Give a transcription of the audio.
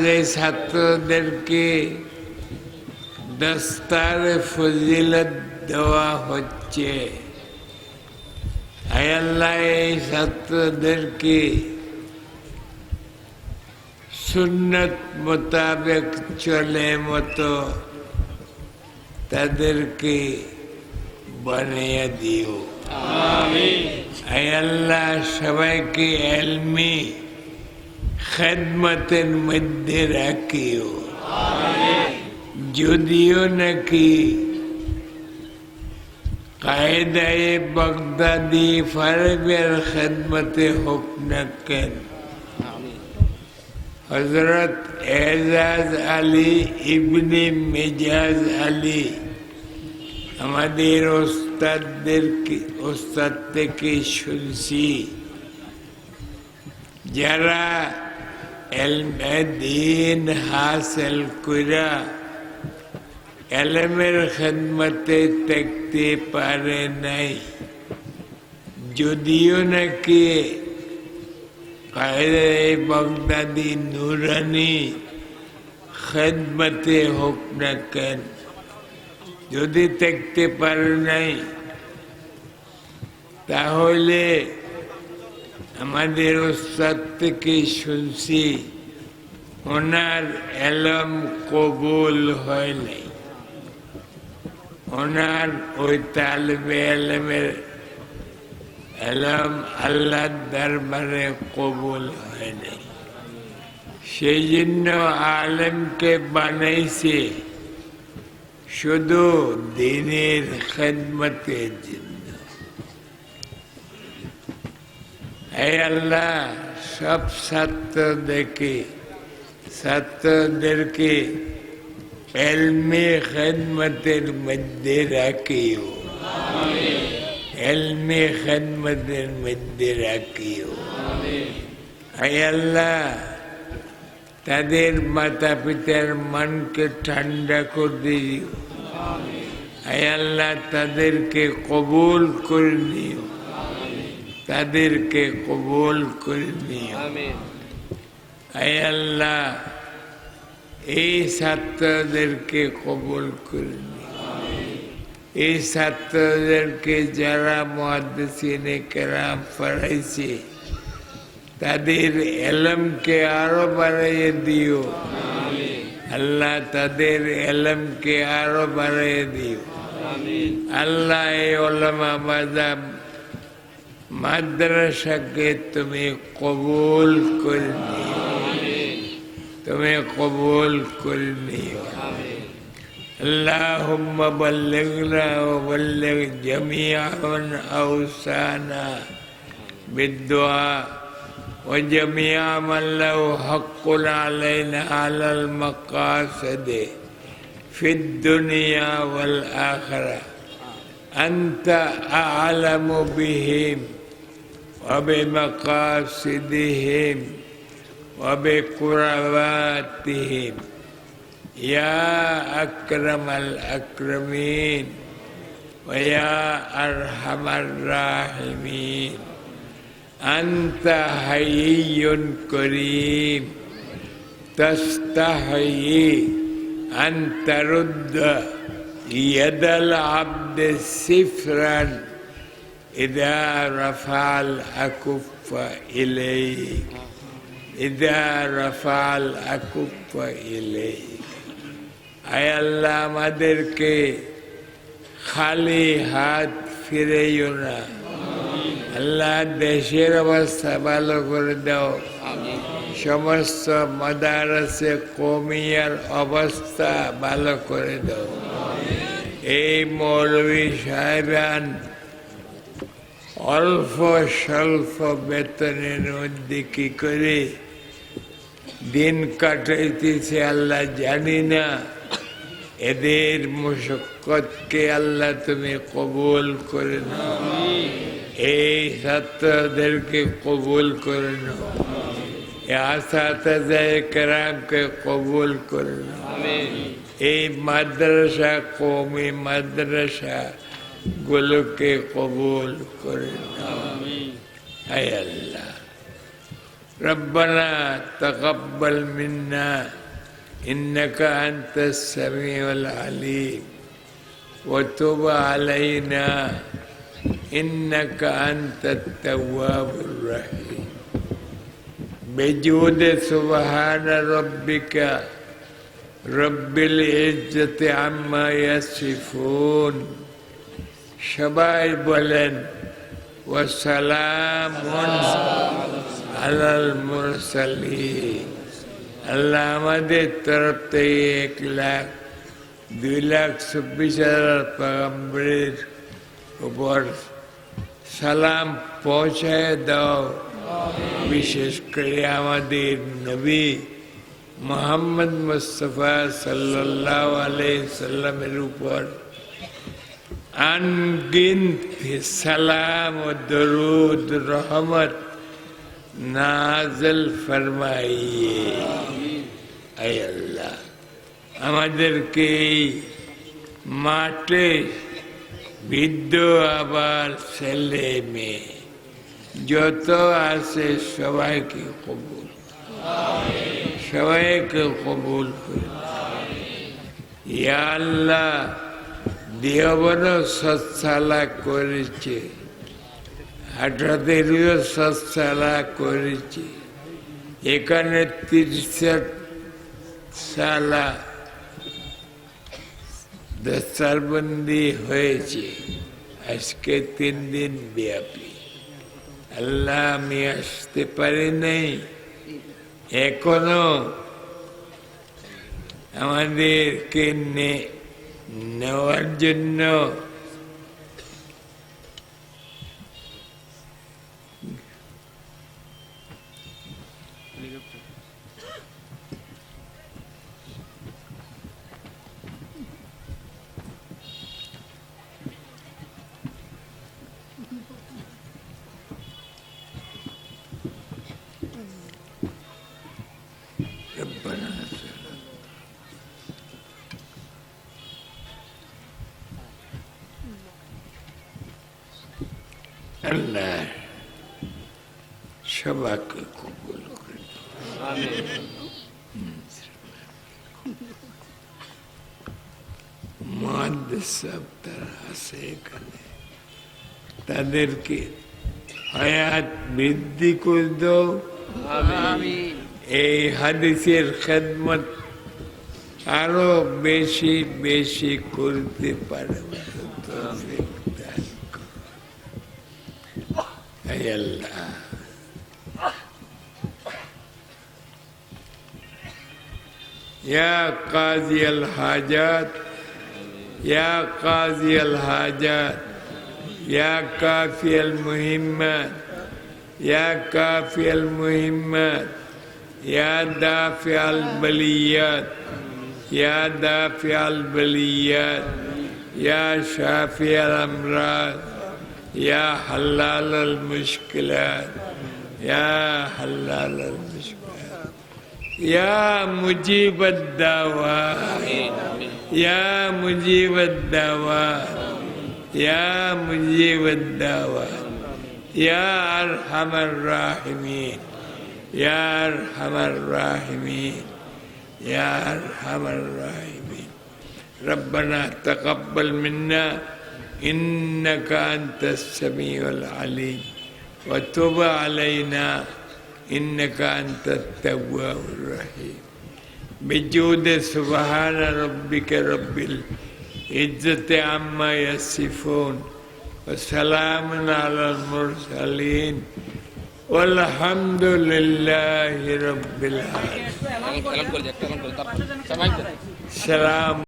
এই ছাত্রদেরকে দস্তার ফজিলত দেওয়া হচ্ছে। আয় আল্লাহ এই ছাত্রদেরকে সুন্নত মোতাবেক চলে মতো তাদেরকে বানিয়ে দিও। আয় আল্লাহ সবাইকে এলমি খেদমতের মধ্যে রাখিও যদিও নাকি কায়দায় বগদাদি ফারবের খেদমতে হোক না কেন হজরত এজাজ আলী ইবনে মেজাজ আলী আমাদের ওস্তাদদেরকে ওস্তাদ থেকে শুনছি যারা এলমে দিন হাসিল করা এলমের খেদমতে দেখতে পারে নাই যদিও নাকি বগদাদি নুরানি খেদমতে হোক না কেন যদি দেখতে পারে নাই তাহলে আমাদের ওস্তাদ থেকে শুনছি, ওনার এলম কবুল হয় নাই। ওনার ওই তালবে এলমের এলম আল্লাহর দরবারে কবুল হয় নাই। সেই জন্য আলেমকে বানাইছে শুধু দিনের খেদমতের জন্য। আল্লাহ, সব ছাত্রদেরকে ছাত্রদেরকে এলমে খেদমতের মধ্যে রাখিও। এলমে খেদমতের মধ্যে রাখিও। আল্লাহ, তাদের মাতা পিতার মনকে ঠান্ডা করে দিও। আল্লাহ, তাদেরকে কবুল করে নিও। তাদেরকে কবুল করে নিও। আল্লাহ এই ছাত্রদেরকে কবুল করে নিও। এই ছাত্রদেরকে যারা মহাদিনে কেরাম পড়াইছে তাদের এলমকে আরও বাড়াইয়ে দিও। আল্লাহ তাদের এলমকে আরও বাড়াইয়ে দিও। আল্লাহ এই ওলামা মাদ্রাসাকে তুমি কবুল করে নিও তুমি কবুল করে নিও اللهم بلغنا وبلغ جميع من أوصانا بالدعاء وجميع من له حق علينا على المقاصد في الدنيا والآخرة أنت أعلم بهم وبمقاصدهم وبقرباتهم يا أكرم الأكرمين ويا أرحم الراحمين. أنت حيي كريم. تستحيي أن ترد يد العبد سفرا. إذا رفع الأكف إليك إذا رفع الأكف إليك আয় আল্লাহ আমাদেরকে খালি হাত ফিরেও না আল্লাহ দেশের অবস্থা ভালো করে দাও সমস্ত মাদারসে কমিয়ার অবস্থা ভালো করে দাও এই মৌলবী সাহেবান অল্প স্বল্প বেতনের মধ্যে কি করে? দিন কাটাইতেছে আল্লাহ জানি না। এদের মুশক্কতকে আল্লাহ তুমি কবুল করে নাও। এই ছাত্রদেরকে কবুল করে নাও। আসাতামকে কবুল করে নাও। এই মাদ্রাসা কৌমি মাদ্রাসা قولوا के قبول करना है الله. ربنا تقبل منا إنك أنت السميع العليم. وتب علينا إنك أنت التواب الرحيم. بجود سبحان ربك رب العزة عما يصفون. شبائل بولن والسلام على المرسلين اللہ مدد طرف تے ایک لاکھ، دو لاکھ چھبیس ہزار پیغمبر اوپر سلام پہنچے دو وشیش کرے ہمارے نبی محمد مصطفیٰ صلی اللہ علیہ وسلم اوپر अनगिनत सलाम और दरूद रहमत নাজল ফরমাইয়ে আয় আল্লাহ আমাদেরকে এই মাঠে বৃদ্ধ আবার ছেলে মেয়ে যত আছে সবাইকে কবুল সবাইকে কবুল করে ইয়া আল্লাহ দেহবন সৎসালা করেছে হাটাদেরও সৎসালা করেছে। এখানে তিরিশ সালা দস্তারবন্দি হয়েছে। আজকে তিন দিন ব্যাপী। আল্লাহ আমি আসতে পারি নাই। এখনও আমাদেরকে নেওয়ার জন্য আল্লাহ কবুল আছে এখানে। তাদেরকে হায়াত বৃদ্ধি করে দাও। এই হাদিসের খেদমত আরও বেশি বেশি করতে পারে। هي يا قاضي الحاجات يا قاضي الحاجات يا كافي المهمات يا كافي المهمات يا دافع البليات يا دافع البليات يا شافي الأمراض. يا حلال المشكلات يا حلال المشكلات. يا مجيب الدعوات يا مجيب الدعوات يا مجيب الدعوات يا أرحم الراحمين. يا أرحم الراحمين. يا أرحم الراحمين. ربنا تقبل منا. إنك أنت السميع العليم وتب علينا إنك أنت التواب الرحيم بجود سبحان ربك رب العزة عما يصفون وسلام على المرسلين والحمد لله رب العالمين سلام